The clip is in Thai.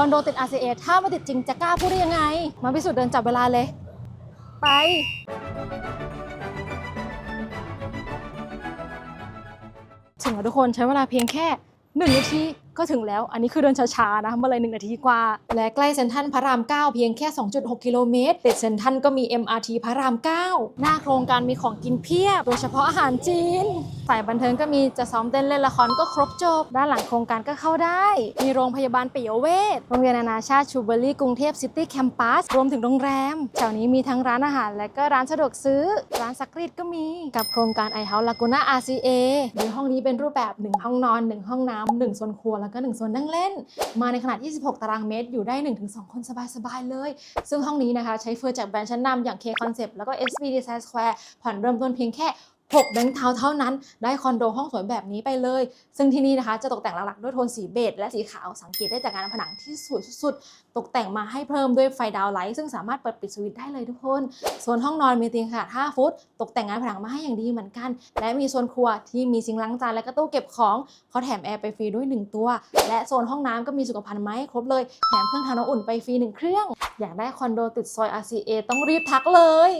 คอนโดติด RCA ถ้าไม่ติดจริงจะกล้าพูดได้ยังไง มาพิสูจน์เดินจับเวลาเลย ไป ถึงแล้วทุกคนใช้เวลาเพียงแค่ 1 นาที ก็ถึงแล้ว อันนี้คือเดินช้าๆนะมาเลย1นาทีกว่า และใกล้เซ็นทรัลพระราม 9 เพียงแค่ 2.6 กิโลเมตรติดเซ็นทรัลก็มี MRT พระราม 9 หน้าโครงการมีของกินเพียบ โดยเฉพาะอาหารจีนสายบันเทิงก็มีจะซ้อมเต้นเล่นละครก็ครบจบ ด้านหลังโครงการก็เข้าได้ มีโรงพยาบาลปิยเวชโรงเรียนนานาชาติชูเบอรี่กรุงเทพซิตี้แคมปัสรวมถึงโรงแรมแถวนี้มีทั้งร้านอาหาร และก็ร้านสะดวกซื้อ ร้านซักรีดก็มีกับโครงการไอเฮาส์ลากูน่า RCA โดยห้องนี้เป็นรูปแบบ 1 ห้องนอน 1 ห้องน้ำ1โซนครัวแล้วก็1โซนนั่งเล่น มาในขนาด 26 ตารางเมตร อยู่ได้ 1-2 คนสบายๆเลย ซึ่งห้องนี้นะคะ ใช้เฟอร์จากแบรนด์ชั้นนำอย่าง K Concept แล้วก็ SB Design Square ผ่อนเริ่มต้นเพียงแค่ 6แบงค์เทาเท่านั้น ได้คอนโดห้องสวยแบบนี้ไปเลย ซึ่งที่นี่นะคะจะตกแต่งหลักๆด้วยโทนสีเบจและสีขาวสังเกตได้จากงานผนังที่สวยสุดๆ ตกแต่งมาให้เพิ่มด้วยไฟดาวไลท์ซึ่งสามารถเปิดปิดสวิตช์ได้เลยทุกคนส่วนห้องนอนมีเตียงขนาด5ฟุต ตกแต่งงานผนังมาให้อย่างดีเหมือนกัน และมีโซนครัวที่มีซิงค์ล้างจานและก็ตู้เก็บของเขาแถมแอร์ไปฟรีด้วย 1 ตัว และโซนห้องน้ำก็มีสุขภัณฑ์มาให้ครบเลยแถมเครื่องทำน้ำอุ่นไปฟรี1เครื่อง อยากได้คอนโดติดซอย RCA ต้องรีบทักเลย